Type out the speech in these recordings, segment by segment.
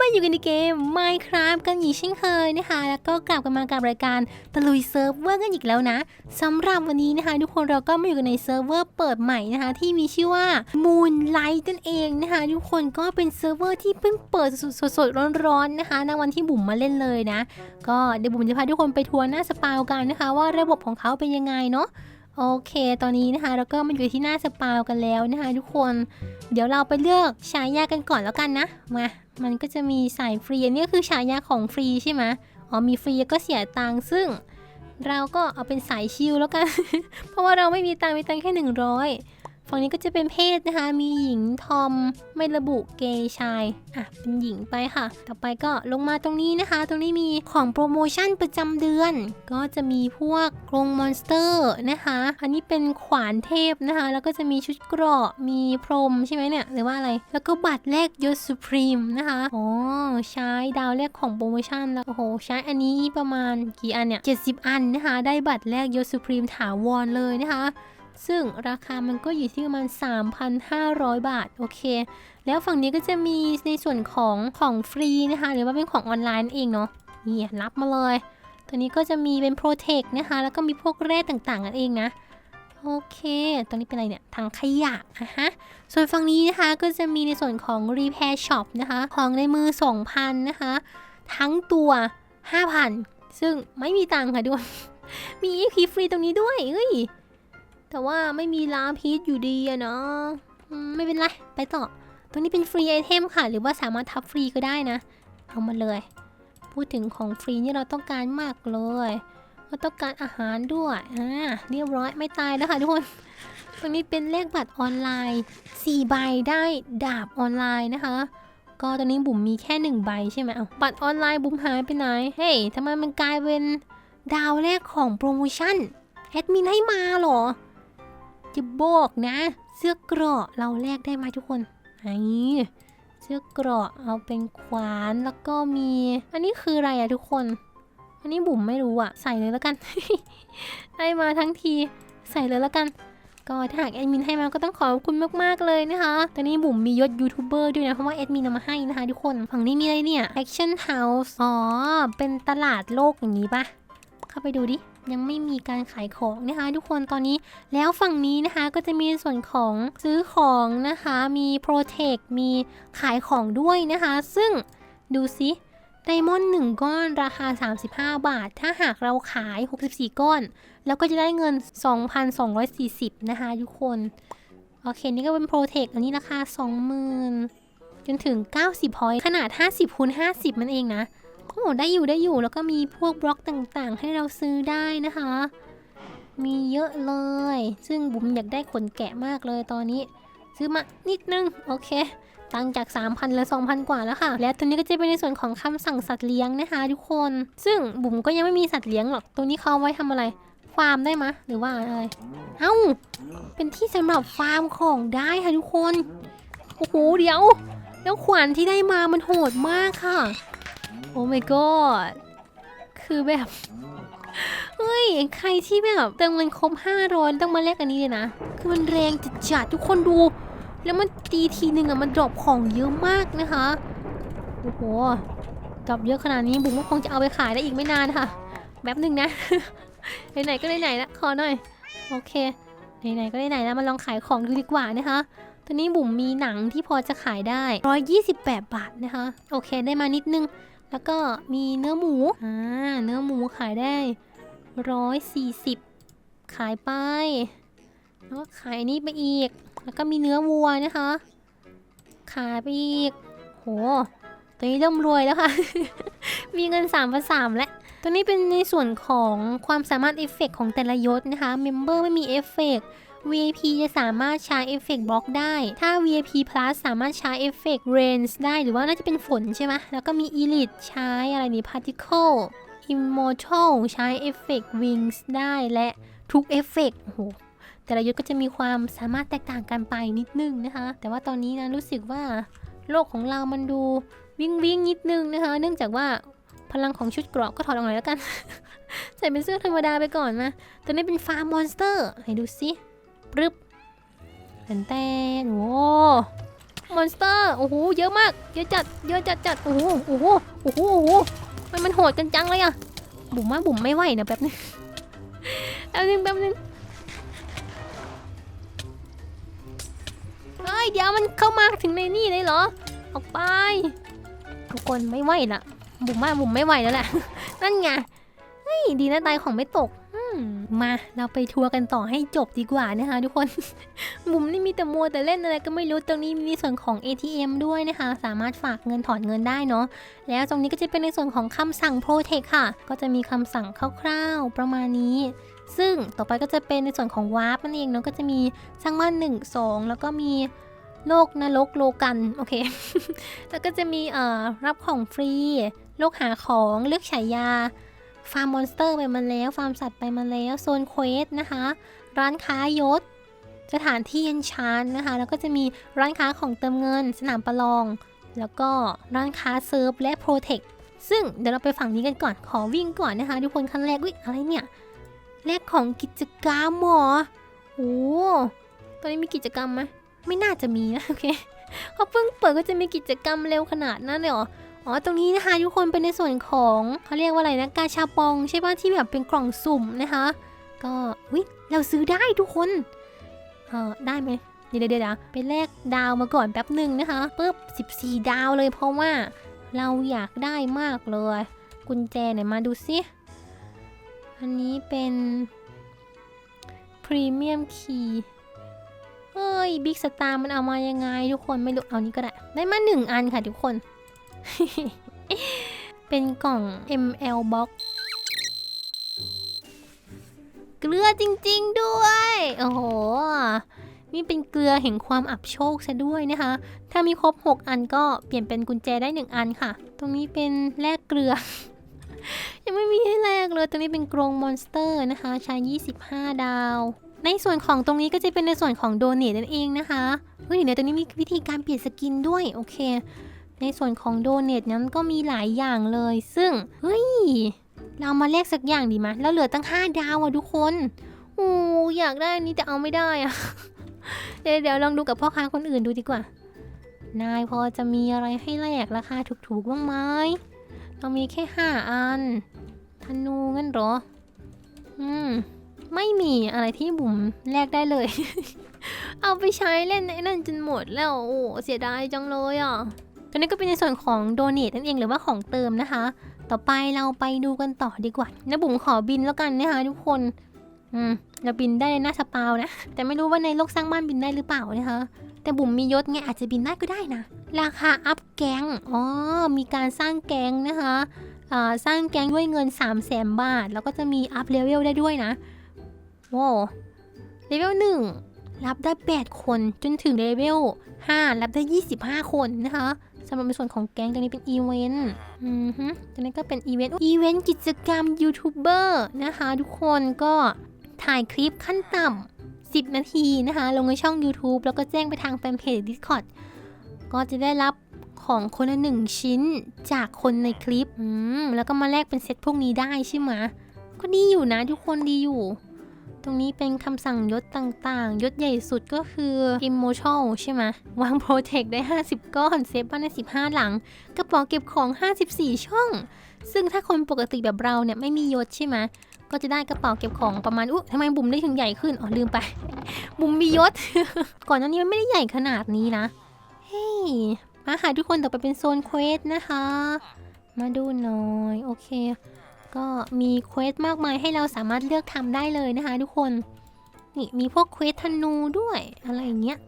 มาอยู่กันในเกม Minecraft กันอีกเช่นเคยนะคะ แล้วก็กลับกันมากับรายการตะลุยเซิร์ฟเวอร์กันอีกแล้วนะสำหรับวันนี้นะคะ ทุกคนเราก็มาอยู่กันในเซิร์ฟเวอร์เปิดใหม่นะคะ ที่มีชื่อว่า Moonlight นั่นเองนะคะ ทุกคนก็เป็นเซิร์ฟเวอร์ที่เพิ่งเปิดสดๆร้อนๆนะคะในวันที่บุ๋มมาเล่นเลยนะ ก็เดี๋ยวบุ๋มจะพาทุกคนไปทัวร์หน้าสปาวกันนะคะ ว่าระบบของเขาเป็นยังไงเนาะ โอเค ตอนนี้นะคะเราก็มาอยู่ที่หน้าสปาวกันแล้วนะคะ ทุกคน เดี๋ยวเราไปเลือกฉายากันก่อนแล้วกันนะ มา มันก็จะมีสายฟรีอันนี้ก็คือฉายาของฟรีใช่ไหมอ๋อมีฟรีก็เสียตังค์ซึ่ง เราก็เอาเป็นสายชิลแล้วกัน เพราะว่าเราไม่มีตังค์มีตังค์แค่ 100 ฝั่งนี้ก็จะเป็นเพศนะคะ มีหญิงทอม ไม่ระบุเกย์ชาย อะ เป็นหญิงไปค่ะ ต่อไปก็ลงมาตรงนี้นะคะ ตรงนี้มีของโปรโมชั่นประจำเดือน ก็จะมีพวกกรงมอนสเตอร์นะคะ อันนี้เป็นขวานเทพนะคะ แล้วก็จะมีชุดเกราะ มีพรมใช่ไหมเนี่ย หรือว่าอะไร แล้วก็บัตรแรกยศสุพรีมนะคะอ๋อใช้ดาวแรกของโปรโมชั่นแล้ว โอ้โห ใช้อันนี้ประมาณกี่อันเนี่ย70อันนะคะ ได้บัตรแรกยศสุพรีมถาวรเลยนะคะ ซึ่งราคามันก็อยู่ที่ประมาณ 3,500 บาท โอเค แล้วฝั่งนี้ก็จะมีในส่วนของของฟรีนะคะ หรือว่าเป็นของออนไลน์เองเนาะนี่รับมาเลย ตัวนี้ก็จะมีเป็น Protect นะคะ แล้วก็มีพวกแร่ต่างๆกันเองนะ โอเค ตัวนี้เป็นอะไรเนี่ยถังขยะอะฮะ ส่วนฝั่งนี้นะคะก็จะมีในส่วนของ Repair Shop นะคะ ของในมือ 2,000 นะคะ ทั้งตัว 5,000 ซึ่งไม่มีตังค่ะด้วย มี EP ฟรีตรงนี้ด้วยเฮ้ย แต่ว่าไม่มีลาพีชอยู่ดีอะเนาะไม่เป็นไร ไปต่อตัวนี้เป็นฟรีไอเทมค่ะ หรือว่าสามารถทับฟรีก็ได้นะ เอามาเลย พูดถึงของฟรีนี่เราต้องการมากเลยเราต้องการอาหารด้วย อ่า เรียบร้อย ไม่ตายแล้วค่ะทุกคน ตรงนี้เป็นเลขบัตรออนไลน์4ใบได้ดาบออนไลน์นะคะ ก็ตอนนี้บุ๋มมีแค่1ใบใช่ไหมเอาบัตรออนไลน์บุ๋มหายไปไหน เฮ้ยทำไมมันกลายเป็นดาวแรกของโปรโมชั่นแอดมินให้มาหรอ จะบอกนะ เสื้อเกราะเราแลกได้ไหมทุกคนไอ้เสื้อเกราะเอาเป็นขวานแล้วก็มี อันนี้คืออะไรอะทุกคน อันนี้บุ๋มไม่รู้อะใส่เลยแล้วกัน ได้มาทั้งทีใส่เลยแล้วกัน ก็ถ้าหากแอดมินให้มาก็ต้องขอบคุณมากๆเลยนะคะ ตอนนี้บุ๋มมียศยูทูบเบอร์ด้วยนะเพราะว่าแอดมินเอามาให้นะคะทุกคน ฝั่งนี้มีอะไรเนี่ย Action House อ๋อ เป็นตลาดโลกอย่างนี้ปะเข้าไปดูดิ ยังไม่มีการขายของนะคะทุกคนตอนนี้แล้วฝั่งนี้นะคะก็จะมีส่วนของซื้อของนะคะมี Protect มีขายของด้วยนะคะ ซึ่งดูซิไดมอนด์หนึ่งก้อนราคา 35 บาท ถ้าหากเราขาย 64 ก้อน แล้วก็จะได้เงิน 2,240 นะคะทุกคน โอเค นี่ก็เป็น Protect อันนี้ราคา 20,000 จนถึง 90พอยต์ขนาด 50คูณ50 มันเองนะ โอ้ได้อยู่ได้อยู่แล้วก็มีพวกบล็อกต่างๆ ให้เราซื้อได้นะคะ มีเยอะเลย ซึ่งบุ๋มอยากได้ขนแกะมากเลยตอนนี้ ซื้อมานิดนึง โอเค ตังจาก 3,000เหลือ2,000 กว่าแล้วค่ะ และตัวนี้ก็จะเป็นในส่วนของคำสั่งสัตว์เลี้ยงนะคะ ทุกคน ซึ่งบุ๋มก็ยังไม่มีสัตว์เลี้ยงหรอก ตัวนี้เขาไว้ทำอะไร ฟาร์มได้มะหรือว่าอะไร เอ้า เป็นที่สำหรับฟาร์มของได้ค่ะทุกคน โอ้โห เดี๋ยว แล้วขวานที่ได้มามันโหดมากค่ะ โอ้ my god คือแบบ เฮ้ย ใครที่แบบเติมเงินครบ500ต้องมาแลกอันนี้เลยนะ คือมันแรงจัดๆทุกคนดู แล้วมันตีทีหนึ่งอะมันดรอปของเยอะมากนะคะ โอ้โหดรอปเยอะขนาดนี้บุ๋มก็คงจะเอาไปขายได้อีกไม่นานค่ะแบบหนึ่งนะ ไหนๆก็ไหนๆละขอหน่อย โอเค ไหนๆก็ไหนๆแล้วมาลองขายของดูดีกว่านะคะ ตอนนี้บุ๋มมีหนังที่พอจะขายได้ 128 บาทนะคะ โอเคได้มานิดนึง แล้วก็มีเนื้อหมู อ่า เนื้อหมูขายได้140ขายไป แล้วก็ขายอันนี้ไปอีก แล้วก็มีเนื้อวัวนะคะ ขายไปอีก โห ตัวนี้เริ่มรวยแล้วค่ะ มีเงิน3ามพันสามแล้วตัวนี้เป็นในส่วนของความสามารถเอฟเฟกต์ของแต่ละยศนะคะ เมมเบอร์ไม่มีเอฟเฟกต์ VIP จะสามารถใช้เอฟเฟกต์บล็อกได้ ถ้า VIP Plus สามารถใช้เอฟเฟกต์ Rain ได้ หรือว่าน่าจะเป็นฝนใช่ไหม แล้วก็มี Elite ใช้อะไรนี่ Particle Immortal ใช้เอฟเฟกต์ Wings ได้และทุกเอฟเฟกต์โอ้โหแต่ละยศก็จะมีความสามารถแตกต่างกันไปนิดนึงนะคะ แต่ว่าตอนนี้นะรู้สึกว่าโลกของเรามันดูวิ่งวิ่งนิดนึงนะคะ เนื่องจากว่าพลังของชุดเกราะก็ถอดออกหน่อยแล้วกัน ใส่เป็นเสื้อธรรมดาไปก่อนมาตอนนี้เป็นฟาร์มมอนสเตอร์ ให้ดูสิ ปรึบแตนแตนโอ้มอนสเตอร์ โอ้โห เยอะมาก เยอะจัด เยอะจัดจัดโอ้โห โอ้โห โอ้โห โอ้โห มันมันโหดกันจังเลยอะบุ๋มว่าบุ๋มไม่ไหวนะแป๊บนึง แป๊บนึงแป๊บนึงเฮ้ย เดี๋ยวมันเข้ามาถึงในนี่เลยเหรอ ออกไป ทุกคนไม่ไหวละบุ๋มว่าบุ๋มไม่ไหวแล้วแหละ นั่นไง เฮ้ย ดีนะตายของไม่ตก มาเราไปทัวร์กันต่อให้จบดีกว่านะคะ ทุกคนบุ๋มนี่มีแต่มัวแต่เล่นอะไรก็ไม่รู้ตรงนี้มีส่วนของ ATM ด้วยนะคะ สามารถฝากเงินถอนเงินได้เนาะแล้วตรงนี้ก็จะเป็นในส่วนของคำสั่ง Protect ค่ะ ก็จะมีคำสั่งคร่าวๆประมาณนี้ซึ่งต่อไปก็จะเป็นในส่วนของวาร์ปนั่นเองเนาะก็จะมีสร้างบ้าน1 2 แล้วก็มีโลกนรกโลกันโอเค แล้วก็จะมีเอ่อรับของฟรี โลกหาของเลือกฉายา ฟาร์มมอนสเตอร์ไปมาแล้ว ฟาร์มสัตว์ไปมาแล้ว โซนเควสนะคะ ร้านค้ายศ สถานที่เย็นชานนะคะ แล้วก็จะมีร้านค้าของเติมเงิน สนามประลอง แล้วก็ร้านค้าเซิร์ฟและโปรเทค ซึ่งเดี๋ยวเราไปฝั่งนี้กันก่อน ขอวิ่งก่อนนะคะทุกคนขั้นแรก อุ๊ย อะไรเนี่ย แรกของกิจกรรมหรอโอ้ตอนนี้มีกิจกรรมไหมไม่น่าจะมีนะโอเคเขาเพิ่งเปิดก็จะมีกิจกรรมเร็วขนาดนั้นเลยเหรอ อ๋อตรงนี้นะคะทุกคนเป็นในส่วนของเขาเรียกว่าอะไรนะกาชาปองใช่ป่ะที่แบบเป็นกล่องสุ่มนะคะ ก็วิเราซื้อได้ทุกคนเออได้ไหมเดี๋ยวเดี๋ยวเดี๋ยวไปแลกดาวมาก่อนแป๊บหนึ่งนะคะปุ๊บ14 ดาวเลยเพราะว่าเราอยากได้มากเลย กุญแจไหนมาดูสิอันนี้เป็นพรีเมียมคีย์เฮ้ยบิ๊กสตาร์มันเอามายังไงทุกคนไม่รู้เอานี้ก็ได้ ได้มาหนึ่งอันค่ะทุกคน เป็นกล่อง ML box เกลือจริงๆด้วย โอ้โห นี่เป็นเกลือแห่งความอับโชคซะด้วยนะคะ ถ้ามีครบ 6 อันก็เปลี่ยนเป็นกุญแจได้ 1 อันค่ะ ตรงนี้เป็นแลกเกลือ ยังไม่มีให้แลกเลย ตรงนี้เป็นกรงมอนสเตอร์นะคะ ใช้ 25 ดาว ในส่วนของตรงนี้ก็จะเป็นในส่วนของโดเนทนั่นเองนะคะเฮ้ยเดี๋ยวตรงนี้มีวิธีการเปลี่ยนสกินด้วย โอเค ในส่วนของโดเนทนั้นก็มีหลายอย่างเลย ซึ่ง เฮ้ย เรามาแลกสักอย่างดีไหมแล้วเหลือตั้ง 5 ดาวอะทุกคนโอ้อยากได้นี้แต่เอาไม่ได้อะ เดี๋ยวเดี๋ยวลองดูกับพ่อค้าคนอื่นดูดีกว่า นายพอจะมีอะไรให้แลกราคาถูกๆบ้างไหมเรามีแค่ 5 อันธนูงั้นหรอ อืม ไม่มีอะไรที่บุ๋มแลกได้เลย เอาไปใช้เล่นไอ้นั่นจนหมดแล้ว โอ้เสียดายจังเลยอะ ตัวนี้ก็เป็นในส่วนของโดเนทนั่นเองหรือว่าของเติมนะคะ ต่อไปเราไปดูกันต่อดีกว่านะบุ๋มขอบินแล้วกันนะคะทุกคน อืมเราบินได้ในหน้าสปาวนะ แต่ไม่รู้ว่าในโลกสร้างบ้านบินได้หรือเปล่านะคะ แต่บุ๋มมียศไงอาจจะบินได้ก็ได้นะ ราคาอัพแกงอ๋อ มีการสร้างแกงนะคะสร้างแกงด้วยเงิน3 0 0แสนบาท แล้วก็จะมีอัพเลเวลได้ด้วยนะว้าเลเวลหนึ่งรับได้ 8 คนจนถึงเลเวล5รับได้ 25 คนนะคะ สำหรับในส่วนของแก๊งตัวนี้เป็นอีเวนต์อือฮึตัวนี้ก็เป็นอีเวนต์อีเวนต์กิจกรรมยูทูบเบอร์นะคะทุกคนก็ถ่ายคลิปขั้นต่ำ10 นาทีนะคะ ลงในช่อง YouTube แล้วก็แจ้งไปทางแฟนเพจ Discord ก็จะได้รับของคนละหนึ่งชิ้นจากคนในคลิป อืม แล้วก็มาแลกเป็นเซตพวกนี้ได้ใช่ไหม ก็ดีอยู่นะทุกคนดีอยู่ ตรงนี้เป็นคำสั่งยศต่างๆ ยศใหญ่สุดก็คือ Immortal ใช่ไหมวาง Protect ได้ 50 ก้อน เซฟบ้านได้15 หลัง กระเป๋าเก็บของ 54 ช่อง ซึ่งถ้าคนปกติแบบเราเนี่ยไม่มียศใช่ไหมก็จะได้กระเป๋าเก็บของประมาณ อุ๊ยทำไมบุ๋มได้ถึงใหญ่ขึ้น อ๋อ ลืมไป บุ๋มมียศ ก่อนหน้านี้มันไม่ได้ใหญ่ขนาดนี้นะ เฮ้ย มาหาทุกคนต่อไปเป็นโซนเควสนะคะ มาดูหน่อย โอเค ก็มีเควสมากมายให้เราสามารถเลือกทำได้เลยนะคะทุกคน นี่มีพวกเควสธนูด้วยอะไรอย่างเงี้ย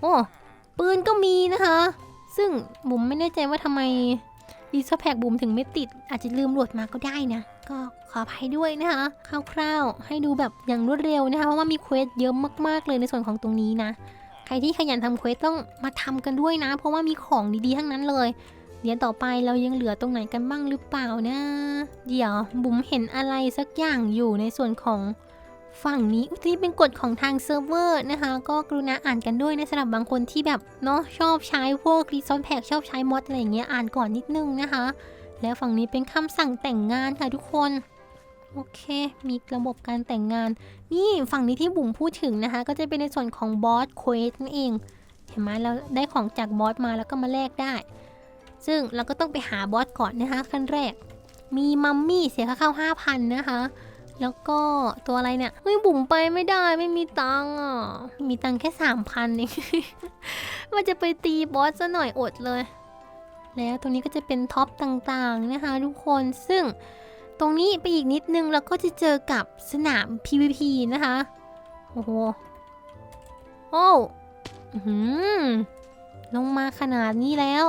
โอ้ปืนก็มีนะคะ ซึ่งบุ๋มไม่แน่ใจว่าทำไมดีซแพกบุ๋มถึงไม่ติด อาจจะลืมโหลดมาก็ได้นะ ก็ขออภัยด้วยนะคะคร่าวๆ ให้ดูแบบอย่างรวดเร็วนะคะเพราะว่ามีเควสเยอะมากๆเลยในส่วนของตรงนี้นะ ใครที่ขยันทำเควสต้องมาทำกันด้วยนะ เพราะว่ามีของดีๆทั้งนั้นเลย เดี๋ยวต่อไปเรายังเหลือตรงไหนกันบ้างหรือเปล่านะ เดี๋ยวบุ๋มเห็นอะไรสักอย่างอยู่ในส่วนของฝั่งนี้อุยนี่เป็นกฎของทางเซิร์ฟเวอร์นะคะ ก็กรุณาอ่านกันด้วยนะสำหรับบางคนที่แบบเนาะชอบใช้พวกรีซอนแพ็กชอบใช้มอดอะไรอย่างเงี้ยอ่านก่อนนิดนึงนะคะ แล้วฝั่งนี้เป็นคำสั่งแต่งงานค่ะทุกคนโอเค มีระบบการแต่งงาน นี่ฝั่งนี้ที่บุ๋มพูดถึงนะคะ ก็จะเป็นในส่วนของบอสเควสนั่นเอง เห็นไหมเราได้ของจากบอสมาแล้วก็มาแลกได้ ซึ่งเราก็ต้องไปหาบอสก่อนนะคะขั้นแรก มีมัมมี่เสียค่าเข้าห้าพันนะคะ แล้วก็ตัวอะไรเนี่ยเฮ้ยบุ๋มไปไม่ได้ไม่มีตังค์อะ มีตังค์แค่สามพันเองว่าจะไปตีบอสซะหน่อยอดเลย แล้วตรงนี้ก็จะเป็นท็อปต่างๆนะคะทุกคนซึ่งตรงนี้ไปอีกนิดนึงเราก็จะเจอกับสนาม PVP นะคะ โอ้โห โอ้หือลงมาขนาดนี้แล้ว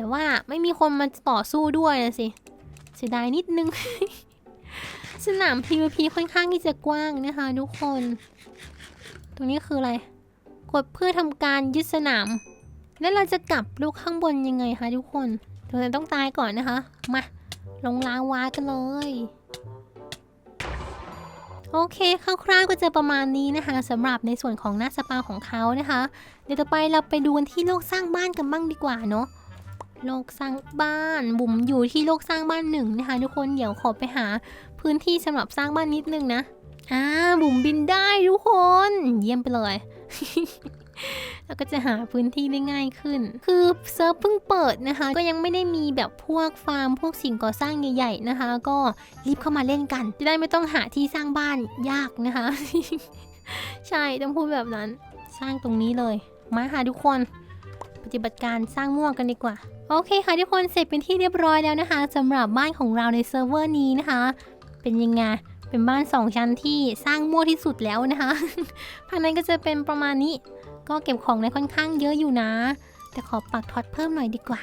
แต่ว่าไม่มีคนมาต่อสู้ด้วยนะสิเสียดายนิดนึง สนาม PVP ค่อนข้างที่จะกว้างนะคะทุกคน ตรงนี้คืออะไร กดเพื่อทำการยึดสนาม แล้วเราจะกลับลูกข้างบนยังไงคะทุกคนเราต้องตายก่อนนะคะ มา ลงลาวากันเลยโอเคคร่าวๆก็จะประมาณนี้นะคะสำหรับในส่วนของหน้าสปาของเขานะคะ เดี๋ยวต่อไปเราไปดูกันที่โลกสร้างบ้านกันบ้างดีกว่าเนาะ โลกสร้างบ้านบุ๋มอยู่ที่โลกสร้างบ้านหนึ่งนะคะ ทุกคนเดี๋ยวขอไปหาพื้นที่สำหรับสร้างบ้านนิดนึงนะอ่าบุ๋มบินได้ทุกคน เยี่ยมไปเลยแล้วก็จะหาพื้นที่ได้ง่ายขึ้น คือเซิร์ฟเพิ่งเปิดนะคะ ก็ยังไม่ได้มีแบบพวกฟาร์มพวกสิ่งก่อสร้างใหญ่ๆนะคะ ก็รีบเข้ามาเล่นกัน จะได้ไม่ต้องหาที่สร้างบ้านยากนะคะ ใช่ต้องพูดแบบนั้น สร้างตรงนี้เลย มาค่ะทุกคน ปฏิบัติการสร้างม่วงกันดีกว่า โอเคค่ะทุกคนเสร็จเป็นที่เรียบร้อยแล้วนะคะสำหรับบ้านของเราในเซิร์ฟเวอร์นี้นะคะ เป็นยังไงเป็นบ้านสองชั้นที่สร้างมั่วที่สุดแล้วนะคะภายในก็จะเป็นประมาณนี้ ก็เก็บของได้ค่อนข้างเยอะอยู่นะ แต่ขอปักท็อตเพิ่มหน่อยดีกว่า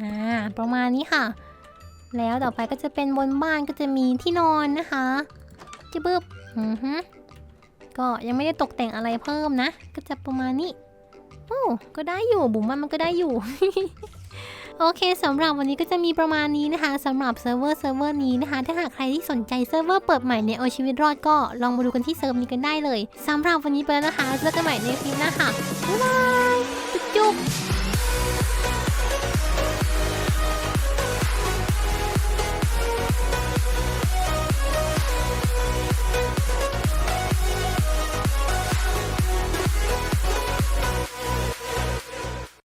อ่าประมาณนี้ค่ะ แล้วต่อไปก็จะเป็นบนบ้านก็จะมีที่นอนนะคะจะบึบอือฮึก็ยังไม่ได้ตกแต่งอะไรเพิ่มนะ ก็จะประมาณนี้โอ้ก็ได้อยู่บุ๋มว่ามันก็ได้อยู่ โอเคสำหรับวันนี้ก็จะมีประมาณนี้นะคะสำหรับเซิร์ฟเวอร์เซิร์ฟเวอร์นี้นะคะ ถ้าหากใครที่สนใจเซิร์ฟเวอร์เปิดใหม่ในเอาชีวิตรอดก็ลองมาดูกันที่เซิร์ฟนี้กันได้เลยสำหรับวันนี้ไปแล้วนะคะเจอกันใหม่ในคลิปหน้าค่ะบ๊ายบายจุ๊บ